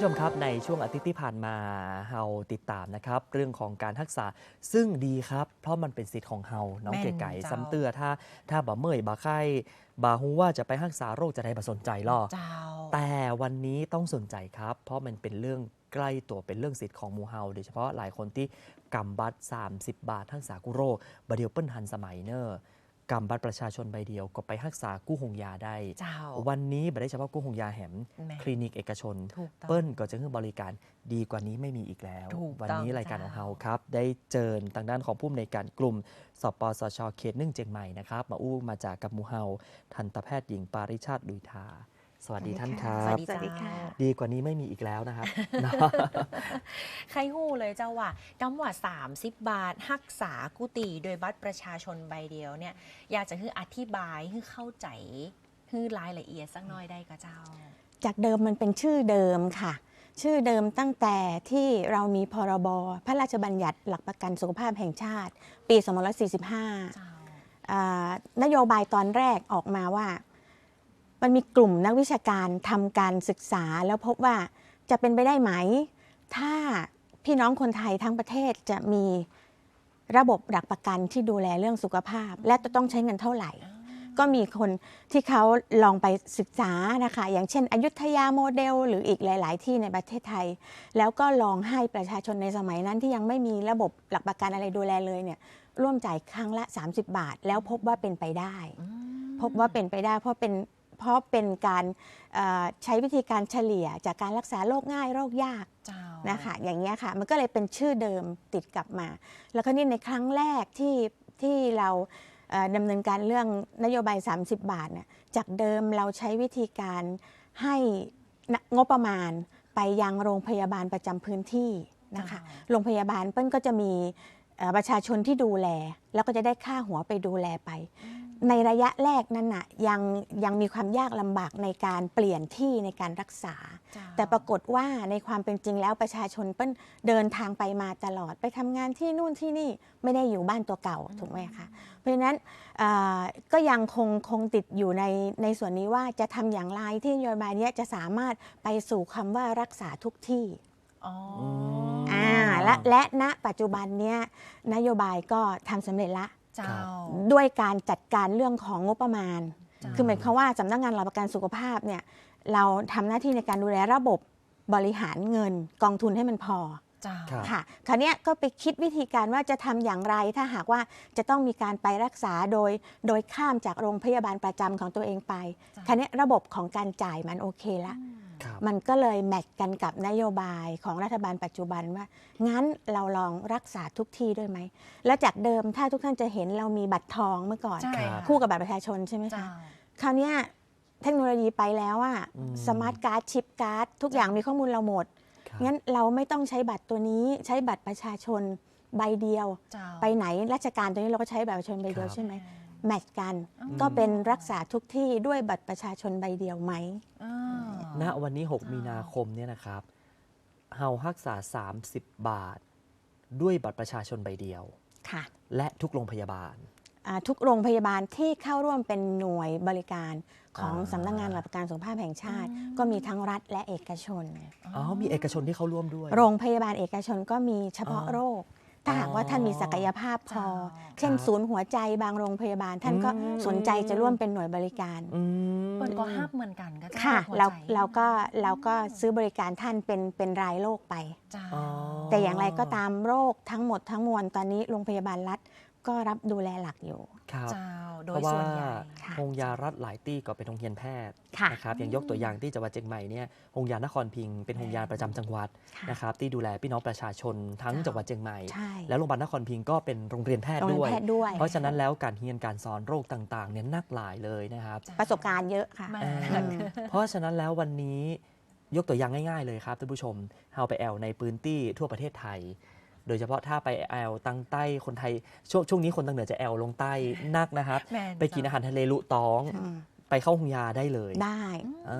ผู้ชมครับในช่วงอาทิตย์ที่ผ่านมาเราติดตามนะครับ เรื่องของการทักษะซึ่งดีครับ เพราะมันเป็นสิทธิ์ของเฮาน้องแม่นเก๋ไก่เจ้าซ้ำเตือถ้าถ้าบ่เมื่อยบ่ไข้บ่ฮู้ว่าจะไปรักษาโรคจะได้บ่สนใจหรอกเจ้าแต่วันนี้ต้องสนใจครับ เพราะมันเป็นเรื่องใกล้ตัวเป็นเรื่องสิทธิ์ของหมูเฮาโดยเฉพาะหลายคนที่กำบัตร30 บาททักษากุโรคบดเดียวเปิ้นทันสมัยเนอร์ กำบัตรประชาชนใบเดียวก็ไปรักษากู้หงยาได้ เจ้า วันนี้ไม่ได้เฉพาะกู้หงยาแหมแม่คลินิกเอกชน ถูกต้องเปิ้ลก็จะให้บริการดีกว่านี้ไม่มีอีกแล้ว ถูกวัต้องนี้รายการของเจ้าเราครับ ได้เจิญทางด้านของผู้อำนวยการกลุ่มสปสชเขตหนึ่งเจียงใหม่นะครับ มาอู้มาจากกับหมูเฮาทันตแพทย์หญิงปาริชาติดุยทา สวัสดีท่านครัสวับสดีสวัสดีค่ะเจ้าดีกว่านี้ไม่มีอีกแล้วนะครับเนาะใครหู้เลยเจ้าว่ากำว่า30 บาทหักษากุฏิโดยบัตรประชาชนใบเดียวเนี่ย อยากจะคืออธิบายให้เข้าใจคือรายละเอียดสักหน้อยได้ก็เจ้า จากเดิมมันเป็นชื่อเดิมค่ะ ชื่อเดิมตั้งแต่ที่เรามีพรบพระราชบัญญัติหลักประกันสุขภาพแห่งชาติ ปี 2545เจ้าอ่านโยบายตอนแรกออกมาว่า มันมีกลุ่มนักวิชาการทำการศึกษา แล้วพบว่าจะเป็นไปได้ไหม ถ้าพี่น้องคนไทยทั้งประเทศจะมีระบบหลักประกันที่ดูแลเรื่องสุขภาพ และจะต้องใช้เงินเท่าไหร่ ก็มีคนที่เขาลองไปศึกษานะคะ อย่างเช่น อยุธยาโมเดล หรืออีกหลาย ๆ ที่ในประเทศไทย แล้วก็ลองให้ประชาชนในสมัยนั้นที่ยังไม่มีระบบหลักประกันอะไรดูแลเลยเนี่ยร่วมจ่ายครั้งละ 30 บาท แล้วพบว่าเป็นไปได้ พบว่าเป็นไปได้เพราะเป็น เพราะเป็นการเอ่อใช้วิธีการเฉลี่ยจากการรักษาโรคง่ายโรคยากเจ้านะคะอย่างเงี้ยค่ะมันก็เลยเป็นชื่อเดิมติดกลับมา แล้วก็นี่ในครั้งแรกที่ที่เราเอ่อดำเนินการเรื่องนโยบาย 30 บาทเนี่ยจากเดิมเราใช้วิธีการให้งบประมาณไปยังโรงพยาบาลประจำพื้นที่นะคะจ้าโรงพยาบาลเปิ้ลก็จะมีเอ่อประชาชนที่ดูแล แล้วก็จะได้ค่าหัวไปดูแลไป ในระยะแรกนั้นน่ะยังยังมีความยากลำบากในการเปลี่ยนที่ในการรักษาเจ้าแต่ปรากฏว่าในความเป็นจริงแล้วประชาชนเปิ้ลเดินทางไปมาตลอดไปทำงานที่นู่นที่นี่ไม่ได้อยู่บ้านตัวเก่าถูกไหมคะเพราะฉะนั้นเอ่อก็ยังคงคงติดอยู่ในในส่วนนี้ว่าจะทำอย่างไรที่นโยบายเนี้ยจะสามารถไปสู่คำว่ารักษาทุกที่อ๋ออมอ่าและและณปัจจุบันเนี้ยนโยบายก็ทำสำเร็จละ เจ้า ด้วยการจัดการเรื่องของงบประมาณจ้าคือหมายความว่าสำนักงานหลักประกันสุขภาพเนี่ยเราทำหน้าที่ในการดูแลระบบบริหารเงินกองทุนให้มันพอเจ้าครับค่ะคราวเนี้ยก็ไปคิดวิธีการว่าจะทำอย่างไรถ้าหากว่าจะต้องมีการไปรักษาโดย โดยข้ามจากโรงพยาบาลประจำของตัวเองไปจ้ะคราวเนี้ยระบบของการจ่ายมันโอเคละครับ มันก็เลยแมทกันกับนโยบายของรัฐบาลปัจจุบันว่า งั้นเราลองรักษาทุกที่ด้วยไหม แล้วจากเดิมถ้าทุกท่านจะเห็นเรามีบัตรทองเมื่อก่อนใช่ครับค่ะคู่กับบัตรประชาชนใช่ไหมเจ้าคะคราวเนี้ยเทคโนโลยีไปแล้วอะอืมสมาร์ทการ์ดชิปการ์ดทุกอย่างมีข้อมูลเราหมดครับงั้นเราไม่ต้องใช้บัตรตัวนี้ใช้บัตรประชาชนใบเดียวเจ้าไปไหนราชการตัวนี้เราก็ใช้บัตรประชาชนใบเดียวครับใช่ไหม แมทช์กันอืมก็เป็นรักษาทุกที่ด้วยบัตรประชาชนใบเดียวไหม อ่า ณวันนี้ 6 มีนาคมเนี่ยนะครับเฮารักษา 30 บาท ด้วยบัตรประชาชนใบเดียว ค่ะและทุกโรงพยาบาล อ่าทุกโรงพยาบาลที่เข้าร่วมเป็นหน่วยบริการของอ่า สำนักงานหลักประกันสุขภาพแห่งชาติ อืม ก็มีทั้งรัฐและเอกชน อ๋อมีเอกชนที่เข้าร่วมด้วย โรงพยาบาลเอกชนก็มีเฉพาะอ๋อโรค ถ้าหากว่าท่านมีศักยภาพพอจ้าเช่นครับศูนย์หัวใจบางโรงพยาบาล ท่านก็อืม สนใจจะร่วมเป็นหน่วยบริการ อืม เปิดก็ห้าบเหมือนกันก็เจ้าค่ะหัวเราใจเราก็เราก็ซื้อบริการท่านเป็นเป็นรายโรคไปเจ้าอ๋อแต่อย่างไรก็ตามโรคทั้งหมดทั้งมวลตอนนี้โรงพยาบาลรัฐ ก็รับดูแลหลักอยู่ ครับเจ้าโดเพยราะว่าส่วนใหญ่ ค่ะโรงยารัฐหลายที่ก็เป็นโรงเรียนแพทย์ค่ะนะครับอย่างยกตัวอย่างที่จังหวัดเชียงใหม่เนี่ยโรงยานครพิงค์เป็นโรงยาประจำจังหวัดค่ะนะครับที่ดูแลพี่น้องประชาชนทั้งจ้ะจังหวัดเชียงใหม่ ใช่แล้วโรงพยาบาลนครพิงค์ก็เป็นโรงเรียนแพทย์โรงเรียด้นวย แพทย์ด้วย เพราะฉะนั้นแล้วการเรียนการสอนโรคต่างๆเนี่ยนักหลายเลยนะครับเจ้ประสบการณ์เยอะค่ะ มากเออเพราะฉะนั้นแล้ววันนี้ยกตัวอย่างง่าย ๆ เลยครับท่านผู้ชมเฮาไปแอลในพื้นที่ทั่วประเทศไทย โดยเฉพาะถ้าไปแอลตังใต้คนไทยช่วงช่วงนี้คนตังเหนือจะแอลลงใต้นักนะครับแม่นไปกินอาหารทะเลลุตองอืมไปเข้าหงยาได้เลย ได้เอ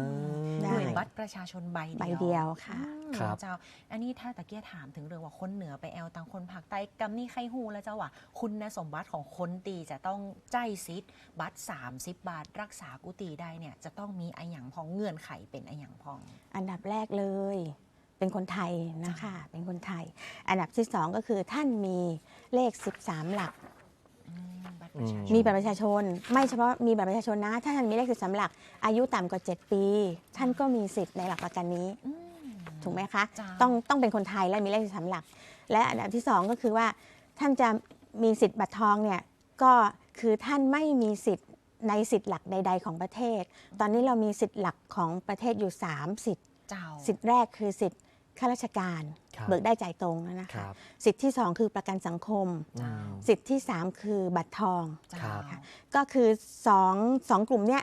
อได้ด้วยบัตรประชาชนใบใบเดียวค่ะอืมครับเจ้า อันนี้ถ้าตะเกียถามถึงเรื่องว่าคนเหนือไปแอลต่างคนภาคใต้กำนี่ใครฮูแล้วเจ้าว่าคุณสมบัติของคนตีจะต้องใจซิดบัตร30 บาท รักษากุฏิได้เนี่ยจะต้องมีไอหยังพองเงื่อนไขเป็นไอหยังพอง อันดับแรกเลย เป็นคนไทยนะคะเป็นคนไทย อันดับที่สองก็คือท่านมีเลข 13 หลักอืมบัตรประชาชนมีบัตรประชาชน ไม่เฉพาะมีบัตรประชาชนนะ ถ้าท่านมีเลข13หลัก อายุต่ำกว่า 7 ปี ท่านก็มีสิทธิ์ในหลักประกันนี้อืมถูกไหมคะ จ้าต้องต้องเป็นคนไทยและมีเลข13หลัก และอันดับที่สองก็คือว่าท่านจะมีสิทธิ์บัตรทองเนี่ยก็คือท่านไม่มีสิทธิ์ในสิทธิ์หลักใด ๆ ของประเทศ ตอนนี้เรามีสิทธิ์หลักของประเทศอยู่ 3 สิทธิ์ เจ้าสิทธิ์แรกคือสิทธิ์ ข้าราชการ ครับเบิกได้จ่ายตรงนะครัคะบสิทธิ์ที่สองคือประกันสังคม อืม สิทธิ์ที่สามคือบัตรทองเจ้า ครับ ก็คือสองสองกลุ่มเนี้ย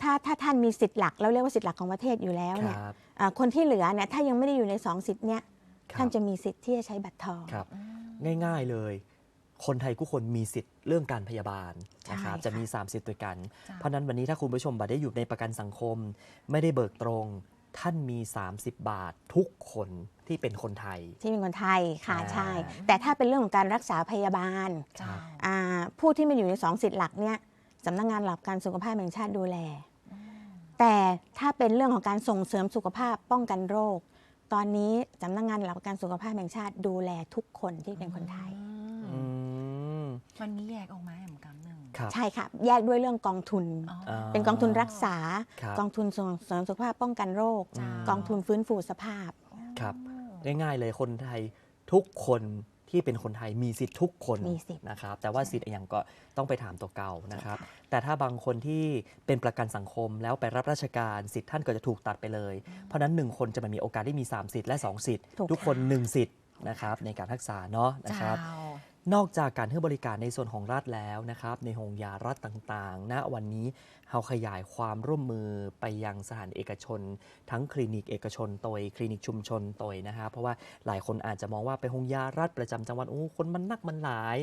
ถ้าถ้าท่านมีสิทธิ์หลัก เราเรียกว่าสิทธิ์หลักของประเทศอยู่แล้วคเนี่ยรับอ่าคนที่เหลือเนี่ยถ้ายังไม่ได้อยู่ในสองสิทธิ์เนี้ยครับท่านจะมีสิทธิ์ที่จะใช้บัตรทอง ครับง่ายๆเลย คนไทยทุกคนมีสิทธิ์เรื่องการพยาบาลใช่นะครับค่ะจะมี3สิทธิ์ด้วยกัน จ้ะเพราะฉะนั้นวันนี้ถ้าคุณผู้ชมบัตรได้อยู่ในประกันสังคม ไม่ได้เบิกตรง ท่านมี 30 บาททุกคนที่เป็นคนไทย ที่เป็นคนไทยค่ะอ่า ใช่ แต่ถ้าเป็นเรื่องของการรักษาพยาบาลเจ้าอ่าผู้ที่มาอยู่ในสองสิทธิ์หลักเนี่ยสำนักงานหลักการสุขภาพแห่งชาติดูแล แต่ถ้าเป็นเรื่องของการส่งเสริมสุขภาพป้องกันโรค ตอนนี้สำนักงานหลักประกันสุขภาพแห่งชาติดูแลทุกคนที่เป็นคนไทย อืม มันมีแยกออกมา ใช่ค่ะ แยกด้วยเรื่องกองทุนอ๋ออ่าเป็นกองทุนรักษา ครับกองทุนส่งเสริมสุขภาพป้องกันโรค จ้า กองทุนฟื้นฟูสภาพ ครับ ง่ายๆเลยคนไทยทุกคนที่เป็นคนไทยมีสิทธิ์ทุกคนมีสิทธิ์นะครับ แต่ว่าสิทธิ์อย่างก็ต้องไปถามตัวเก่านะครับ แต่ถ้าบางคนที่เป็นประกันสังคมแล้วไปรับราชการสิทธิ์ท่านก็จะถูกตัดไปเลย เพราะฉะนั้นหนึ่งคนจะมีโอกาสได้มี 3 สิทธิ์และ 2 สิทธิ์ ถูกทุกคนค่ะ1สิทธิ์นะครับในการรักษาเนาะนะครับ เจ้า นอกจากการให้บริการในส่วนของรัฐแล้วนะครับ ในโรงยารัฐต่างๆ ณ วันนี้เราขยายความร่วมมือไปยังสถานเอกชน ทั้งคลินิกเอกชนโตยคลินิกชุมชนโตยนะครับเพราะว่าหลายคนอาจจะมองว่าไปโรงยารัฐประจำจังหวัดโอ้คนมันนักมันหลาย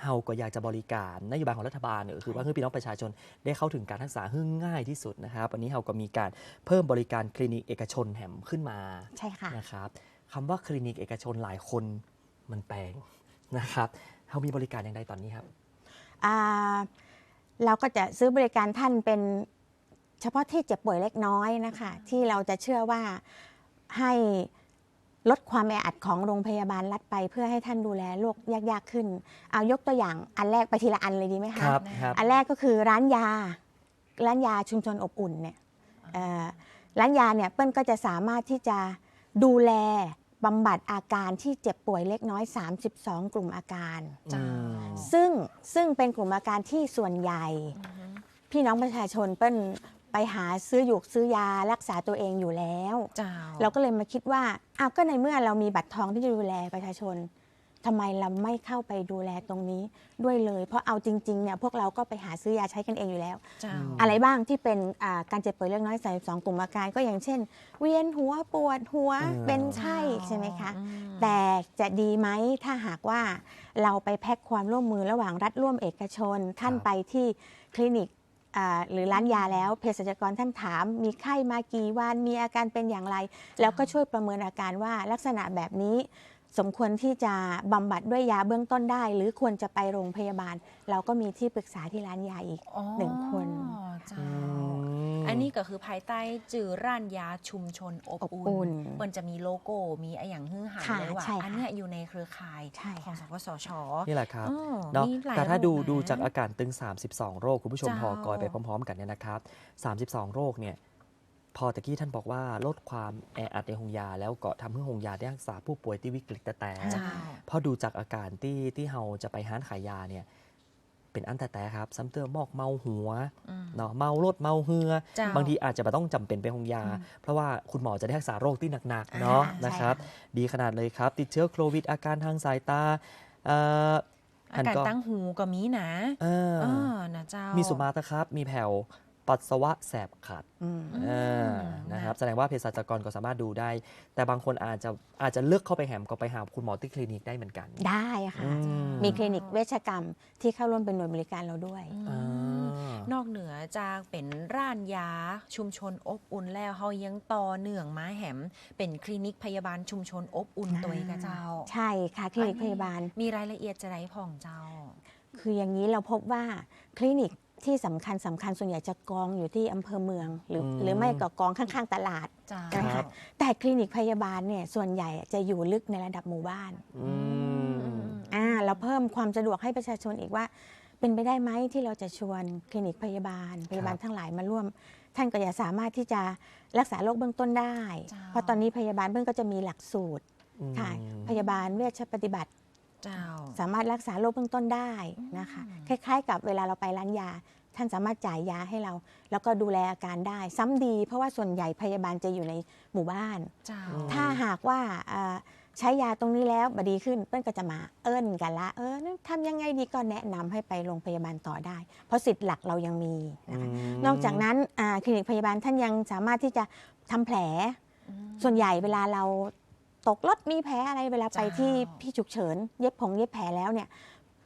เฮาก็อยากจะบริการนโยบายของรัฐบาลก็คือว่าให้พี่น้องประชาชนได้เข้าถึงการรักษาให้ง่ายที่สุดนะครับวันนี้เราก็มีการเพิ่มบริการคลินิกเอกชนแหมขึ้นมาใช่ค่ะนะครับคำว่าคลินิกเอกชนหลายคนมันแปลง นะครับเขามีบริการอย่างไรตอนนี้ครับ อ่าเราก็จะซื้อบริการท่านเป็นเฉพาะที่เจ็บป่วยเล็กน้อยนะคะ ที่เราจะเชื่อว่าให้ลดความแออัดของโรงพยาบาลรัฐไป เพื่อให้ท่านดูแลโรคยากๆขึ้น เอายกตัวอย่างอันแรกไปทีละอันเลยดีไหมคะครับครับอันแรกก็คือร้านยาร้านยาชุมชนอบอุ่นเนี่ยเอ่อร้านยาเนี่ยเปิ้ลก็จะสามารถที่จะดูแล บำบัดอาการที่เจ็บป่วยเล็กน้อย 32 กลุ่มอาการ จ้าอืมซึ่งซึ่งเป็นกลุ่มอาการที่ส่วนใหญ่ พี่น้องประชาชนเปิ้ลไปหาซื้อหยุกซื้อยารักษาตัวเองอยู่แล้ว เจ้า เราก็เลยมาคิดว่าอ้าวก็ในเมื่อเรามีบัตรทองที่จะดูแลประชาชน ทำไมเราไม่เข้าไปดูแลตรงนี้ด้วยเลย เพราะเอาจริงๆเนี่ยพวกเราก็ไปหาซื้อยาใช้กันเองอยู่แล้ว เจ้า อะไรบ้างที่เป็นอ่าการเจ็บป่วยเล็กน้อยใส่สองกลุ่มอาการก็อย่างเช่น เวียนหัวปวดหัวอืม เป็นไข้ใช่ไหมคะอืมแต่จะดีไหมถ้าหากว่าเราไปแพ็กความร่วมมือระหว่างรัฐร่วมเอกชน ท่านครับ ไปที่คลินิกอ่าหรือร้านยาแล้วเภสัชกรท่านถาม มีไข้มากี่วันมีอาการเป็นอย่างไร แล้วก็ช่วยประเมินอาการว่าลักษณะแบบนี้ สมควรที่จะบำบัดด้วยยาเบื้องต้นได้ หรือควรจะไปโรงพยาบาล เราก็มีที่ปรึกษาที่ร้านยาอีกอ๋อหนึ่งคน เจ้าอืมอันนี้ก็คือภายใต้จื่อร้านยาชุมชนอบอบอุ่อุ่นนมันจะมีโลโก้มีไออย่างฮือหาค่ะเลยว่า ใช่ค่ะอันเนี้ยอยู่ในเครือข่ายใช่ของค่ะสปสชนี่แหละครับอ้อเนาะมีหลยแต่ถ้าดูโรคนะ ดูจากอาการตึง 32 โรค คุณผู้ชมเจ้า พอกอยไปพร้อม ๆ กันเนี่ยนะครับ 32 โรคเนี่ย พอตะกี้ท่านบอกว่าลดความแออัดในหงยา แล้วก็ทำให้หงยาได้รักษาผู้ป่วยที่วิกฤตแต่แต่เจ้าพอดูจากอาการที่ที่เราจะไปห้านขายยาเนี่ยเป็นอันแต่แต่ครับซ้ำเติมมอกเมาหัวอืมเนาะเมารถเมาเหือเจ้าบางทีอาจจะไม่ต้องจำเป็นไปหงยา เพราะว่าคุณหมอจะได้รักษาโรคที่หนักๆเนาะอ่าใช่นะครับค่ะดีขนาดเลยครับ ติดเชื้อโควิดอาการทางสายตาเอ่ออาการตั้งหูก็มีนะเออเออนะเจ้ามีมีสุมาตะครับ มีแผ่ว ปัสสาวะแสบขัดอืมเออนะนะครับแสดงว่าเภสัชกรก็สามารถดูได้ แต่บางคนอาจจะอาจจะเลือกเข้าไปแหมก็ไปหาคุณหมอที่คลินิกได้เหมือนกัน ได้ค่ะอืมมีคลินิกเวชกรรมที่เข้าร่วมเป็นหน่วยบริการเราด้วยอือ่มานอกเหนือจากเป็นร้านยาชุมชนอบอุ่นแล้วเฮายังต่อเนื่องมาแหม เป็นคลินิกพยาบาลชุมชนอบอุ่นตัวเองกะเจ้า ใช่ค่ะคลินิกพยาบาลมีรายละเอียดจะไรผ่องเจ้า คืออย่างนี้เราพบว่าคลินิก ที่สำคัญสำคัญส่วนใหญ่จะกองอยู่ที่อำเภอเมือง หรืออม หรือไม่ก็กองข้างๆตลาดเจ้า นะครัคะบ แต่คลินิกพยาบาลเนี่ยส่วนใหญ่จะอยู่ลึกในระดับหมู่บ้าน อืม อ่าเราเพิ่มความสะดวกให้ประชาชนอีกว่า เป็นไปได้ไหมที่เราจะชวนคลินิกพยาบาล พยาบาลทั้งหลายมาร่วม ท่านก็จะสามารถที่จะรักษาโรคเบื้องต้นได้ จ้า เพราะตอนนี้พยาบาลเบื้องก็จะมีหลักสูตรค่ะอืมพยาบาลเวชปฏิบัติเจ้า สามารถรักษาโรคเบื้องต้นได้นะคะอืมคล้าย ๆ กับเวลาเราไปร้านยา ท่านสามารถจ่ายยาให้เรา แล้วก็ดูแลอาการได้ ซ้ำดี เพราะว่าส่วนใหญ่พยาบาลจะอยู่ในหมู่บ้านเจ้าอืมถ้าหากว่าเอ่อใช้ยาตรงนี้แล้วบดีขึ้นเปิ้ลก็จะมาเอิ้นกันละ เออนั่นทำยังไงดีก็แนะนำให้ไปโรงพยาบาลต่อได้ เพราะสิทธิ์หลักเรายังมีนะคะมนอกจากนั้นอ่าคลินิกพยาบาลท่านยังสามารถที่จะทำแผลอืมส่วนใหญ่เวลาเรา ตกรถมีแผลอะไรเวลาไปจ้าที่พี่ฉุกเฉิน เย็บผงเย็บแผลแล้วเนี่ย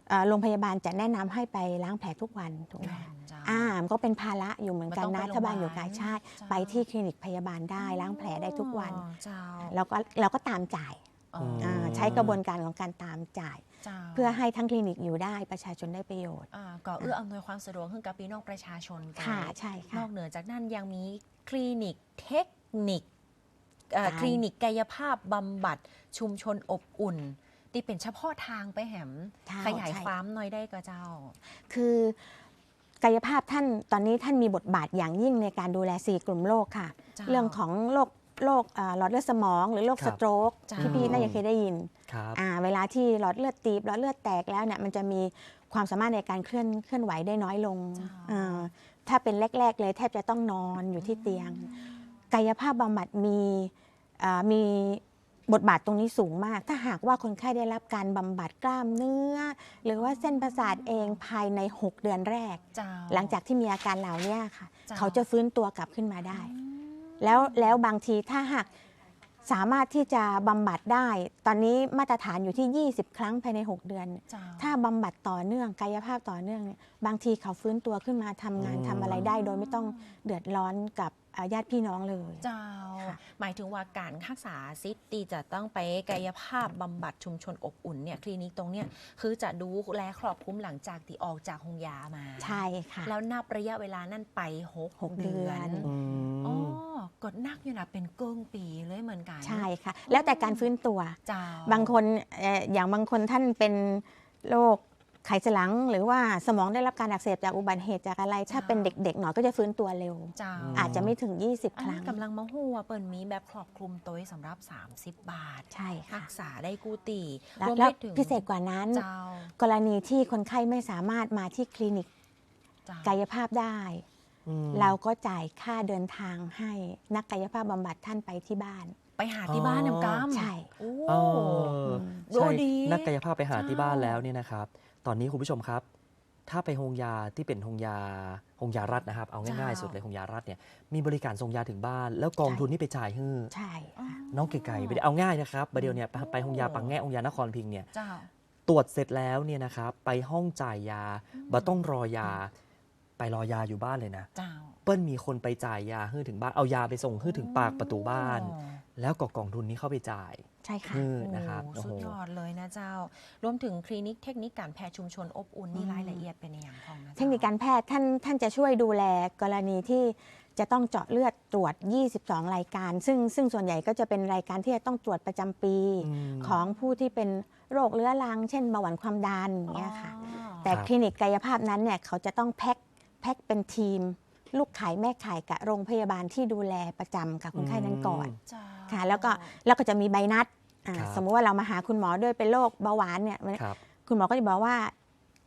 เอ่อโรงพยาบาลจะแนะนำให้ไปล้างแผลทุกวันถูกไหมเจ้าอ่ามันก็เป็นภาระอยู่เหมือนกันมันต้นะองไปถ้าบ้านอยู่โรงพไกลยาบาลใช่จ้าไปที่คลินิกพยาบาลได้ล้างแผลได้ทุกวันอ๋อเจ้าแล้วก็เราก็ตามจ่ายอ๋ออ่าใช้กระบวนการของการตามจ่ายเจ้าเพื่อให้ทั้งคลินิกอยู่ได้ประชาชนได้ประโยชน์อ่าก็เอื้ออำนวยความสะดวกให้กับพี่น้องประชาชนไปค่ะใช่นค่ะอกเหนือจากนั้นยังมีคลินิกเทคนิคเอ่อการ คลินิกกายภาพบำบัดชุมชนอบอุ่นที่เป็นเฉพาะทางไปแหมใช่ขยายใช่ความหน่อยได้ก็เจ้า คือกายภาพท่านตอนนี้ท่านมีบทบาทอย่างยิ่งในการดูแล 4 กลุ่มโรคค่ะเจ้าเรื่องของโรคโรคเอ่อหลอดเลือดสมอง หรือโรคครัสบโตรกจ้าที่พี่น่าจะเคยได้ยินครับอ่าเวลาที่หลอดเลือดตีบหลอดเลือดแตกแล้วเนี่ยมันจะมีความสามารถในการเคลื่อนเคลื่อนไหวได้น้อยลงจ้าอ่าถ้าเป็นแรก ๆ เลยแทบจะต้องนอนอยู่ที่เตียง กายภาพบำบัดมีอ่า มีบทบาทตรงนี้สูงมาก ถ้าหากว่าคนไข้ได้รับการบำบัดกล้ามเนื้อ หรือว่าเส้นประสาทเองภายใน 6 เดือนแรก เจ้า หลังจากที่มีอาการเหล่านี้ค่ะ จ้าเขาจะฟื้นตัวกลับขึ้นมาได้อืมแล้วแล้วบางทีถ้าหากสามารถที่จะบำบัดได้ ตอนนี้มาตรฐานอยู่ที่ 20 ครั้งภายใน 6 เดือน เจ้าถ้าบำบัดต่อเนื่องกายภาพต่อเนื่องเนี่ยบางทีเขาฟื้นตัวขึ้นมาทำงานอืม ทำอะไรได้ โดยไม่ต้องเดือดร้อนกับอ่า ญาติพี่น้องเลย เจ้าค่ะหมายถึงว่าการรักษาซิตตีจะต้องไปกายภาพบำบัดชุมชนอบอุ่นเนี่ยคลินิกตรงเนี้ยคือจะดูแลครอบคลุมหลังจากที่ออกจากโรงยามา ใช่ค่ะ แล้วนับระยะเวลานั่นไปหกหกเดือนอือ๋อมกดนักอยู่นะเป็นเกิงปีเลยเหมือนกัน ใช่ค่ะ แล้วแต่การฟื้นตัว เจ้า บางคนเอ่ออย่างบางคนท่านเป็นโรค ไขสันหลัง หรือว่าสมองได้รับการอักเสบจากอุบัติเหตุจากอะไร ถ้าเป็นเด็กๆหน่อยก็จะฟื้นตัวเร็ว เจ้าอาจจะไม่ถึง 20 อัคนรั้นี้ง กำลังมาหัวาเปิ่นมีแบบครอบคลุมตัวสำหรับ 30 บาทใช่ค่ะรักษาได้กูตีแล้วรวมแล้วไปถึงพิเศษกว่านั้น เจ้า กรณีที่คนไข้ไม่สามารถมาที่คลินิกเจ้ากายภาพได้ อืม เราก็จ่ายค่าเดินทางให้นักกายภาพบำบัดท่านไปที่บ้าน ไปหาที่บ้านอ๋อ น้ำกำใช่ โอ้ เออโอ้ใช่ดีนักกายภาพไปหาที่เจ้าบ้านแล้วเนี่ยนะครับ ตอนนี้คุณผู้ชมครับ ถ้าไปโรงยาที่เป็นโรงยาโรงยารัฐนะครับ เอาง่ายๆ สุดเลยโรงยารัฐเนี่ยมีบริการส่งยาถึงบ้าน แล้วกองทุนนี่ไปจ่ายให้ใช่ค่ะน้องไก่ๆไปเอาง่ายนะครับประเดี๋ยวเนี่ยไปไปโรงยาปังแง่โรงยานครพิงค์เนี่ยเจ้าตรวจเสร็จแล้วเนี่ยนะครับไปห้องจ่ายยาบ่ต้องรอยา ไปรอยาอยู่บ้านเลยนะ เจ้าเปิ้ลมีคนไปจ่ายยาให้ถึงบ้านเอายาไปส่งให้ถึงปากประตูบ้าน อ๋อแล้วก็กองทุนนี้เข้าไปจ่ายใช่ค่ะให้นะครับโอ้โอ้สุโหดยอดเลยนะเจ้า รวมถึงคลินิกเทคนิคการแพทย์ชุมชนอบอุ่นนี่อืม รายละเอียดเป็นอย่างของนะเทคนิคการแพทย์ท่านท่านจะช่วยดูแลกรณีที่จะต้องเจาะเลือดตรวจ 22 รายการ ซึ่งซึ่งส่วนใหญ่ก็จะเป็นรายการที่จะต้องตรวจประจำปี ม ของผู้ที่เป็นโรคเรื้อรัง เช่นเบาหวานความดันอย่างเงี้ยค่ะอ๋อแต่ครับ คลินิกกายภาพนั้นเนี่ยเขาจะต้องแพ็ค แพ็คเป็นทีม ลูกขายแม่ขายกับโรงพยาบาลที่ดูแลประจำกับคนไข้นั้นก่อนเจ้าค่ะ แล้วก็แล้วก็จะมีใบนัดอ่าครับสมมุติว่าเรามาหาคุณหมอด้วยเป็นโรคเบาหวานเนี่ยครับคุณหมอก็จะบอกว่า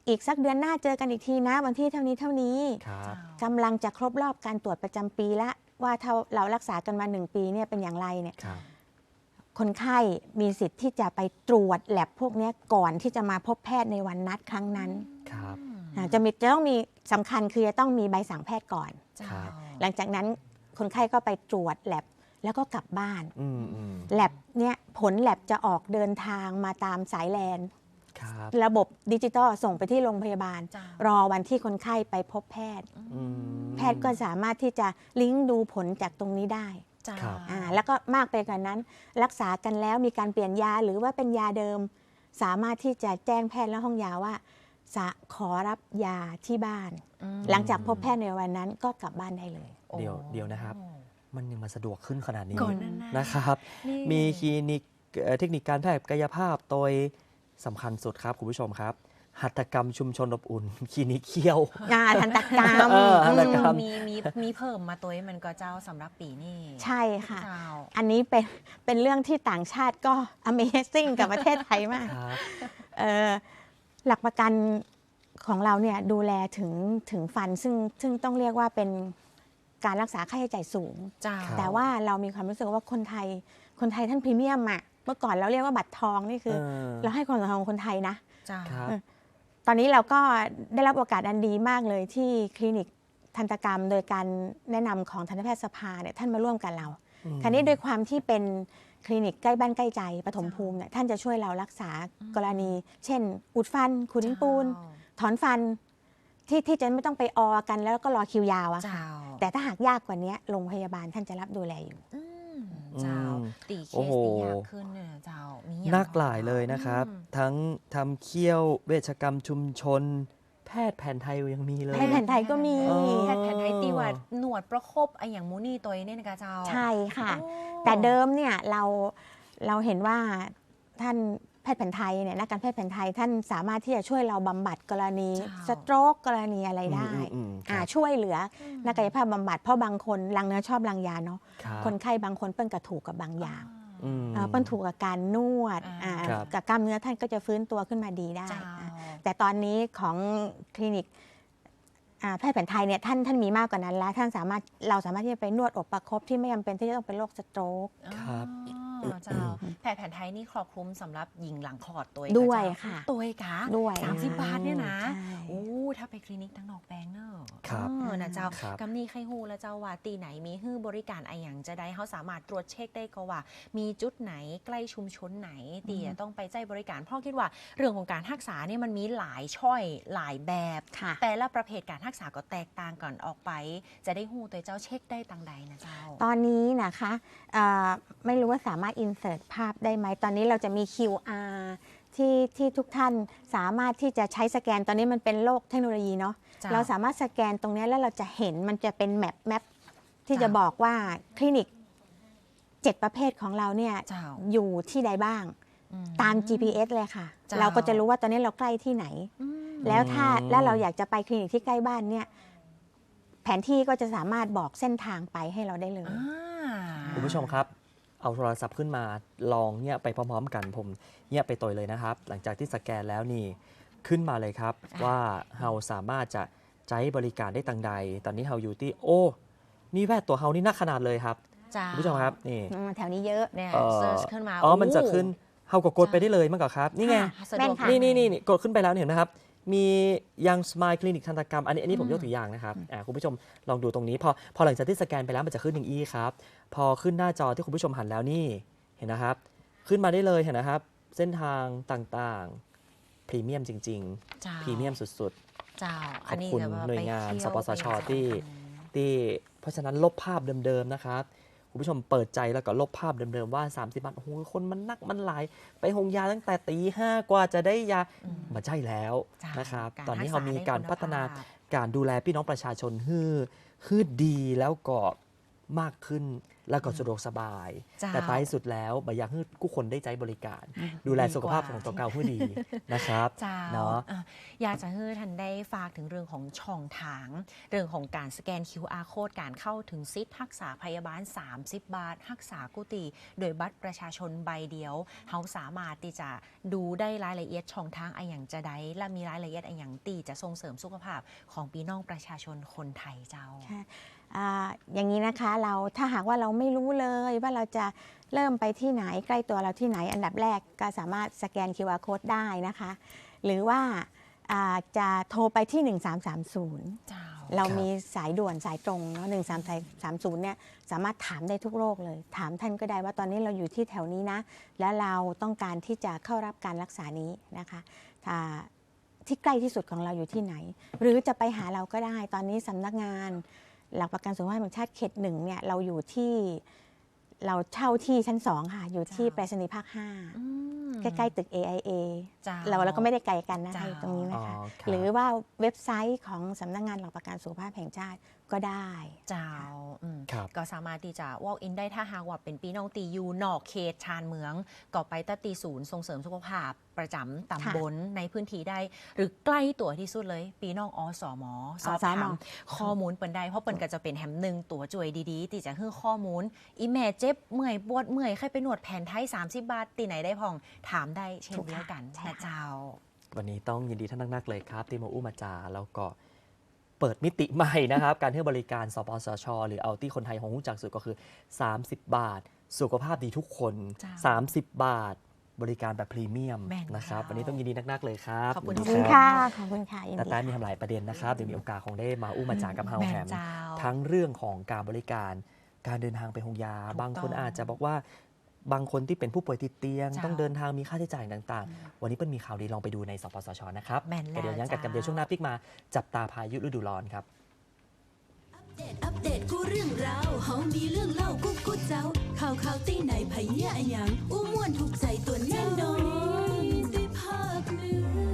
อีกสักเดือนหน้าเจอกันอีกทีนะวันที่เท่านี้เท่านี้ครับกำลังจะครบรอบการตรวจประจำปีละว่าถ้าเรารักษากันมาหนึ่งปีเนี่ยเป็นอย่างไรเนี่ย ครับคนไข้มีสิทธิ์ที่จะไปตรวจแลบพวกเนี้ยก่อนที่จะมาพบแพทย์ในวันนัดครั้งนั้นครับอ่าจะมีจะต้องมีสำคัญคือจะต้องมีใบสั่งแพทย์ก่อนเจ้าครับหลังจากนั้นคนไข้ก็ไปตรวจแลบแล้วก็กลับบ้านอืมอืมแลบเนี่ยผลแลบจะออกเดินทางมาตามสายแลนครับระบบดิจิตอลส่งไปที่โรงพยาบาลเจ้ารอวันที่คนไข้ไปพบแพทย์อืมแพทย์ก็สามารถที่จะลิงก์ดูผลจากตรงนี้ได้เจ้า ครับอ่าแล้วก็มากไปกว่านั้น รักษากันแล้วมีการเปลี่ยนยาหรือว่าเป็นยาเดิม สามารถที่จะแจ้งแพทย์และห้องยาว่าสะขอรับยาที่บ้านอืมหลังจากพบแพทย์ในวันนั้นก็กลับบ้านได้เลย เดี๋ยวเดี๋ยวนะครับ มันยังมาสะดวกขึ้นขนาดนี้ก่อนนั้นนะนะครับนี่มีคลินิกเอ่อเทคนิคการแพทย์กายภาพโดยสำคัญสุดครับคุณผู้ชมครับ หัตถกรรมชุมชนอบอุ่นคลินิกเคี้ยว งานทันตกรรมเออทันตกรรอืมมีมีมีเพิ่มมาตัวให้มันก็เจ้าสำหรับปีนี้ใช่ค่ะ เจ้า อันนี้เป็นเป็นเรื่องที่ต่างชาติก็ Amazing กับประเทศไทยมาก ครับ เอ่อหลักประกันของเราเนี่ยดูแลถึงถึงฟันซึ่งซึ่งต้องเรียกว่าเป็นการรักษาค่าใช้จ่ายสูง เจ้า ครับ แต่ว่าเรามีความรู้สึกว่าคนไทย คนไทยท่านพรีเมียมอะเมื่อก่อนเราเรียกว่าบัตรทองนี่คือ เออเราให้ความสำคัญกับคนไทยนะ เจ้า ครับ ตอนนี้เราก็ได้รับโอกาสอันดีมากเลยที่คลินิกทันตกรรม โดยการแนะนำของทันตแพทยสภาเนี่ยท่านมาร่วมกันเราอืมคราวนี้ด้วยความที่เป็นคลินิกใกล้บ้านใกล้ใจปฐมภูมิเนี่ยท่านจะช่วยเรารักษากรณี เช่น อุดฟันขุดดินปูน ถอนฟันที่ที่จะไม่ต้องไปออกันแล้วก็รอคิวยาวอะค่ะเจ้าแต่ถ้าหากยากกว่านี้โรงพยาบาลท่านจะรับดูแลอยู่อืม เจ้าอืมตีเคโอ้สโหตียากขึ้นเนี่ยเจ้ามีอย่งนักหลายเลยนะครับอืมทั้งทำเคี้ยวเวชกรรมชุมชน แพทย์แผนไทยยังมีเลย แพทย์แผนไทยก็มีอ๋อแพทย์แผนไทยตีว่าหนวดประคบไออย่างมูนี่ตัวเนี่ยนะคะเจ้าใช่ค่ะ โอ้แต่เดิมเนี่ยเราเราเห็นว่าท่านแพทย์แผนไทยเนี่ยนักการแพทย์แผนไทยท่านสามารถที่จะช่วยเราบำบัดกรณีสโตรกกรณีอะไรได้อืมอืมอืมอ่าครับช่วยเหลือนักกายภาพบำบัดเพราะบางคนลังเนื้อชอบลังยาเนาะรับคนไข้บางคนเปิ้นกระถูกกับบางอย่างอืมเอ่อเปิ้นถูกกับการนวดอ่าอ่าครับกับกล้ามเนื้อท่านก็จะฟื้นตัวขึ้นมาดีได้เจ้าอ่าแต่ตอนนี้ของคลินิกอ่าแพทย์แผนไทยเนี่ยท่านท่านมีมากกว่านั้นแล้ว ท่านสามารถเราสามารถที่จะไปนวดอบประคบที่ไม่จำเป็นที่จะต้องเป็นโรคสโตรก ครับอ๋อเจ้าแพทย์แผนไทยนี่ครอบคลุมสำหรับหญิงหลังคลอดตัวเองด้วยเจ้าค่ะตัวเองคะด้วยสามสิบบาทเนี่ยนะใช่โอ้ถ้าไปคลินิกทั้งนอกแปลงเนอะครับเออนะเจ้าครับกำนี้ไข้หูแล้วเจ้าว่าตีไหนมีฮื้อบริการอะไรอย่างจะได้เขาสามารถตรวจเช็คได้ก็ว่า มีจุดไหนใกล้ชุมชนไหนตีจะต้องไปใจบริการเพราะคิดว่าเรื่องของการรักษาเนี่ยมันมีหลายช่อยหลายแบบค่ะแต่ละประเภทการรักษาก็แตกต่างก่อนออกไป จะได้หูตัวเจ้าเช็คได้ต่างใดนะเจ้า ตอนนี้นะคะเอ่อไม่รู้ว่าสามารถอินเสิร์ตภาพได้ไหม ตอนนี้เราจะมี QR ที่ที่ทุกท่านสามารถที่จะใช้สแกนตอนนี้มันเป็นโลกเทคโนโลยีเนาะจ้ะ เราสามารถสแกนตรงเนี้ยแล้วเราจะเห็นมันจะเป็นแมปแมปที่จ้ะจะบอกว่าคลินิก 7 ประเภทของเราเนี่ยเจ้าอยู่ที่ใดบ้าง อืตาม GPS เลยค่ะ จ้ะ เราก็จะรู้ว่าตอนนี้เราใกล้ที่ไหน อืม แล้วถ้าอืม แล้วเราอยากจะไปคลินิกที่ใกล้บ้านเนี่ยแผนที่ก็จะสามารถบอกเส้นทางไปให้เราได้เลย อ่า คุณผู้ชมครับ เอาโทรศัพท์ขึ้นมาลองเนี่ยไปพร้อมๆกันผมเนี่ยไปต่อยเลยนะครับ หลังจากที่สแกนแล้วนี่ขึ้นมาเลยครับอะว่าเราสามารถจะใช้บริการได้ตังใด ตอนนี้เราอยู่ที่โอ้นี่แพทย์ตัวเฮานี่นักขนาดเลยครับจ้าคุณผู้ชมครับนี่อืมแถวนี้เยอะเนี่ยเอ่อเซิร์ชขึ้นมาอ๋อมันจะโขึ้นเฮากดกดไปได้เลยมั้งก่อนครับ นี่ไงค่ะสะดวกแม่นค่ะนี่นี่นี่นี่กดขึ้นไปแล้วเนี่ยเห็นไหมครับมียังสมายคลินิกทันตกรรม อันนี้อันนี้ผมอืมยกตัวอย่างนะครับอ่าคุณผู้ชมลองดูตรงนี้ พอพอหลังจากที่สแกนไปแล้วมันจะขึ้นหนึ่งอีครับ พอขึ้นหน้าจอที่คุณผู้ชมหันแล้วนี่เห็นนะครับ ขึ้นมาได้เลยเห็นนะครับ เส้นทางต่างๆพรีเมียมจริงเจ้าๆพรีเมียมสุดเจ้าขอบคุณแต่ว่าหน่วยงานไปเที่สปสชที่อืมๆที่เพราะฉะนั้นลบภาพเดิมๆนะครับคุณผู้ชมเปิดใจแล้วก็ลบภาพเดิมๆว่า 30บาทโอ้โหคนมันนักมันหลาย ไปหงยาตั้งแต่ตีห้ากว่าจะได้ยาอืมมาใช่แล้วจ้ะนะครับการตอนนี้รักษาเรามีการได้คุณพัฒนาภาพการดูแลพี่น้องประชาชนฮือฮือดีแล้วก็ มากขึ้นแล้วก็สะดวกสบายเจ้า แต่ท้ายสุดแล้วบอยากให้กู้คนได้ใจบริการ ดูแลสุขภาพของตัวเก่าให้ดีนะครับ เจ้าเนาะ อะอยากจะให้ท่านได้ฝากถึงเรื่องของช่องทาง เรื่องของการสแกน QR code การเข้าถึงซิทรักษาพยาบาล 30 บาทรักษากุฏิโดยบัตรประชาชนใบเดียวเขาสามารถที่จะดูได้รายละเอียดช่องทางอะไรอย่างจะได้และมีรายละเอียดอะไรอย่างตีจะส่งเสริมสุขภาพของพี่น้องประชาชนคนไทยเจ้า ค่ะ อ่าอย่างนี้นะคะเราถ้าหากว่าเราไม่รู้เลยว่าเราจะเริ่มไปที่ไหนใกล้ตัวเราที่ไหน อันดับแรกก็สามารถสแกน QR code ได้นะคะ หรือว่าอ่าจะโทรไปที่ 1330เจ้าเราครับมีสายด่วนสายตรงเนาะ1330เนี่ยสามารถถามได้ทุกโรคเลย ถามท่านก็ได้ว่าตอนนี้เราอยู่ที่แถวนี้นะ และเราต้องการที่จะเข้ารับการรักษานี้นะคะถ้าที่ใกล้ที่สุดของเราอยู่ที่ไหน หรือจะไปหาเราก็ได้ ตอนนี้สำนักงาน หลักประกันสุขภาพแห่งชาติเขตหนึ่งเนี่ยเราอยู่ที่เราเช่าที่ชั้นสองค่ะ อยู่ที่จ้าไปรษณีย์ภาคห้าอืมใกล้ๆตึก AIA จ้าเราเราก็ไม่ได้ไกลกันนะคะจ้าอยู่ตรงนี้นะคะอ๋อครับหรือว่าเว็บไซต์ของสำนักงานหลักประกันสุขภาพแห่งชาติ ก็ได้เจ้าอืมครับ ก็สามารถที่จะ walk in ได้ถ้าหากว่าเป็นปีน้องตีอยูนอกเขตชานเมือง ก็ไปตตีศูนย์ส่งเสริมสุขภาพประจำตำบลในพื้นที่ได้ หรือใกล้ตัวที่สุดเลย ปีน้องอสมสอบถามข้อมูลเปินได้ เพราะเปินก็จะเป็นแฮมหนึ่งตัวจ่วยดีๆที่จะให้ข้อมูล อีแม่เจ็บเมื่อยปวดเมื่อยใครไปนวดแผนไทย 30 บาทตีไหนได้พองถามได้เช่นเดียวกันใช่นะค่ะเจ้าวันนี้ต้องยินดีท่านนักๆเลยครับ ที่มาอู้มาจาแล้วก็ เปิดมิติใหม่นะครับ การให้บริการสปสช หรือเอาที่คนไทยของหู้จักสุดก็คือ 30 บาท สุขภาพดีทุกคนจ้า30 บาท บริการแบบพรีเมียมแม่นนะครับเจ้าวันนี้ต้องยินดีนัก ๆ เลยครับขอบคุณยินขอบดีคุณรับค่ะ ขอบคุณค่ะยินแต่ดีแต่มีทำหลายประเด็นนะครับเดี๋ยวมีโอกาสคงได้มาอู้มาจากับเฮาแม่นแฮมเจ้าทั้งเรื่องของการบริการการเดินทางไปหงยาถูกบางคนต้องอาจจะบอกว่า บางคนที่เป็นผู้ป่วยติดเตียง ต้องเดินทางมีค่าใช้จ่ายต่างๆ วันนี้เป็นมีข่าวดีลองไปดูในสปสชนะครับแต่เดี๋ยวยังกัดกันเดี๋ยวช่วงหน้าพิกมาจับตาพายุฤดูร้อนครับ อัปเดต อัปเดต กูเรื่องราวเฮามีเรื่องเล่ากูกูเจ้า ข่าวข่าวตีไหนไผเยะหยังอู้มวนถูกใจตัวแน่นอนด้ภาคเหนือ